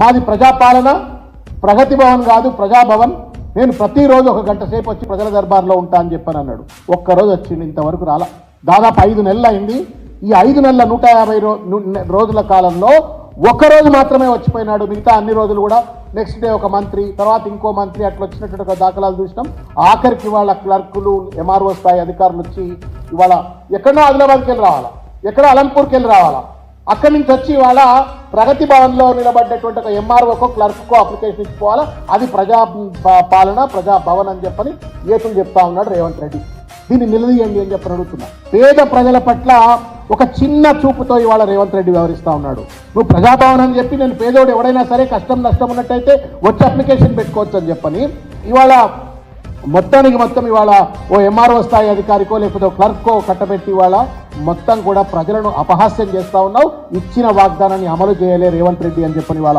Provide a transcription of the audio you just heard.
మాది ప్రజాపాలన ప్రగతి భవన్ కాదు ప్రజాభవన్. నేను ప్రతిరోజు ఒక గంట సేపు వచ్చి ప్రజల దర్బార్లో ఉంటా అని చెప్పని అన్నాడు ఒక్కరోజు వచ్చింది ఇంతవరకు రాలా. దాదాపు ఐదు నెలలు అయింది. ఈ ఐదు నెలల నూట యాభై రో రోజుల కాలంలో ఒక్కరోజు మాత్రమే వచ్చిపోయినాడు. మిగతా అన్ని రోజులు కూడా నెక్స్ట్ డే ఒక మంత్రి తర్వాత ఇంకో మంత్రి అట్లా వచ్చినట్టు ఒక దాఖలాలు చూసినాం. ఆఖరికి ఇవాళ క్లర్కులు ఎంఆర్ఓ స్థాయి అధికారులు వచ్చి ఇవాళ ఎక్కడో ఆదిలాబాద్కి వెళ్ళి రావాలా? ఎక్కడో అలంపూర్కి వెళ్ళి రావాలా? అక్కడి నుంచి వచ్చి ఇవాళ ప్రగతి భవన్లో నిలబడ్డటువంటి ఒక ఎంఆర్ఓకో క్లర్క్కో అప్లికేషన్ ఇచ్చుకోవాలా? అది ప్రజా పాలన ప్రజా భవన్ అని చెప్పని ఏతులు చెప్తా ఉన్నాడు రేవంత్ రెడ్డి. దీన్ని నిలదీయండి అని చెప్పని అడుగుతున్నా. పేద ప్రజల పట్ల ఒక చిన్న చూపుతో ఇవాళ రేవంత్ రెడ్డి వ్యవహరిస్తా ఉన్నాడు. నువ్వు ప్రజాభవన్ అని చెప్పి నేను పేదోడు ఎవడైనా సరే కష్టం నష్టం ఉన్నట్టయితే వచ్చి అప్లికేషన్ పెట్టుకోవచ్చు అని చెప్పని ఇవాళ మొత్తానికి మొత్తం ఇవాళ ఓ ఎంఆర్ఓ స్థాయి అధికారికో లేకపోతే క్లర్క్కో కట్టబెట్టి ఇవాళ మొత్తం కూడా ప్రజలను అపహాస్యం చేస్తా ఉన్నావు. ఇచ్చిన వాగ్దానాన్ని అమలు చేయలే రేవంత్ రెడ్డి అని చెప్పని ఇవాళ